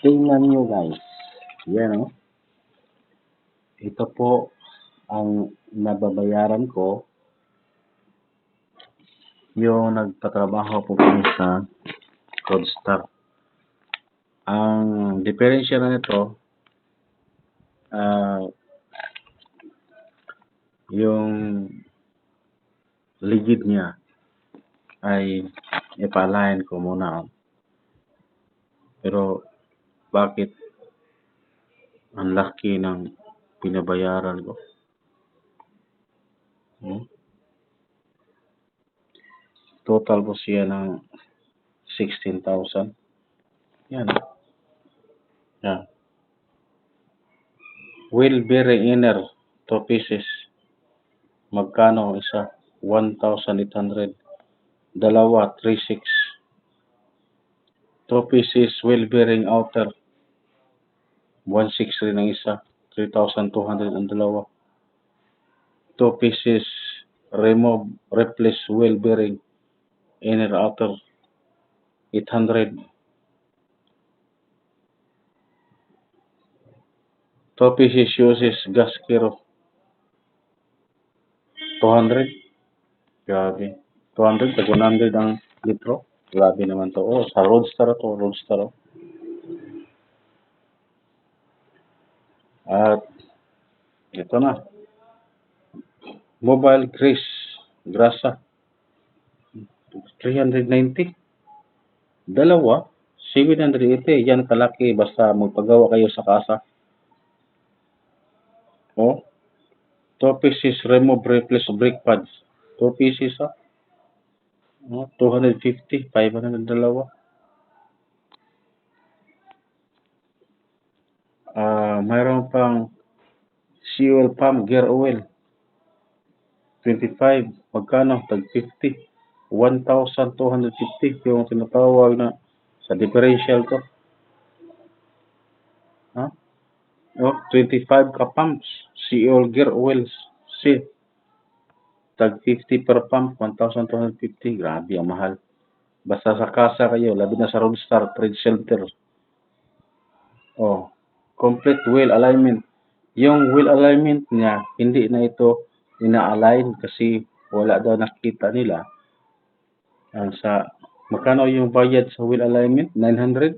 Tingnan nyo guys. Yan oh. Ito po ang nababayaran ko. Yung nagtatrabaho po kami sa Codstar. Ang diferensya na nito, ah, yung ligid niya ay ipalayan ko muna. Pero bakit ang laki ng pinabayaran ko? Hmm? Total po siya ng 16,000. Yan. Yan. Wheel bearing inner, 2 pieces. Magkano isa? 1,800. Dalawa, 3,600. 2 pieces wheel bearing outer. 1,600 rin ang isa. 3,200 ang dalawa. 2 pieces remove, replace wheel bearing inner outer. 800. 2 pieces uses gas kero. 200. Grabe. 200, tag 100 ang litro. Grabe naman to. Oh, sa Roadster to, Roadster. oh. At ito na. Mobile grease, grasa. 390. Dalawa, 780. Yan kalaki basta magpagawa kayo sa kasa. Oh. 2 pieces remove replace brake pads. 2 pieces ah. Oh, 250, 500 dalawa. Ah, mayroon pang fuel pump gear oil. 25, magkano? Tag 50. 1,250 yung tinatawag na sa differential ko. Ha? Oh, 25 ka pumps. Fuel gear oils. C. Tag 50 per pump, 1,250. Grabe, ang mahal. Basta sa kasa kayo, labi na sa Roadstar Trade Center. Oh, complete wheel alignment. Yung wheel alignment niya, hindi na ito ina-align kasi wala daw nakita nila. Ang sa, magkano yung bayad sa wheel alignment? 900?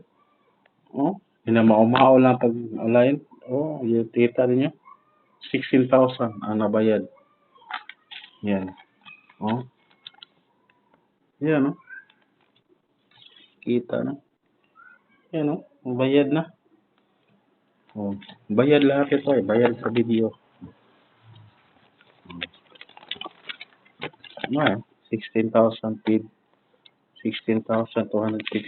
Oh, hinamao-mao lang pag align. Oh, yung kita niyo 16,000 ang nabayad. Yan. Oh. Yan, oh. Kita na. Yan, oh. Bayad na. Oh. Bayad lahat ito eh. Bayad sa video. Ano eh? 16,000 paid. 16,250.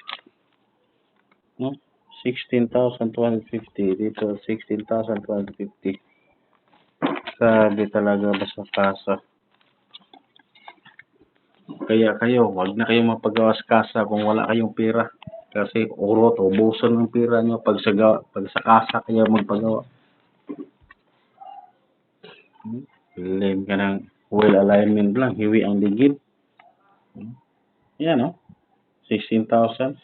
No? 16,250. Dito, 16,250. Sabi talaga basta kasa. Kaya kayo, wag na kayong mapagawa sa kasa kung wala kayong pera. Kasi urot, ubusan ng pera nyo pag sa, pag sa kasa kayo magpagawa. Bilhin ka ng wheel alignment lang, hiwi ang ligid. Yan, no? 16,000.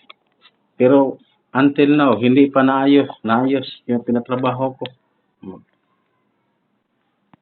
Pero until now, hindi pa naayos. Naayos yung pinatrabaho ko.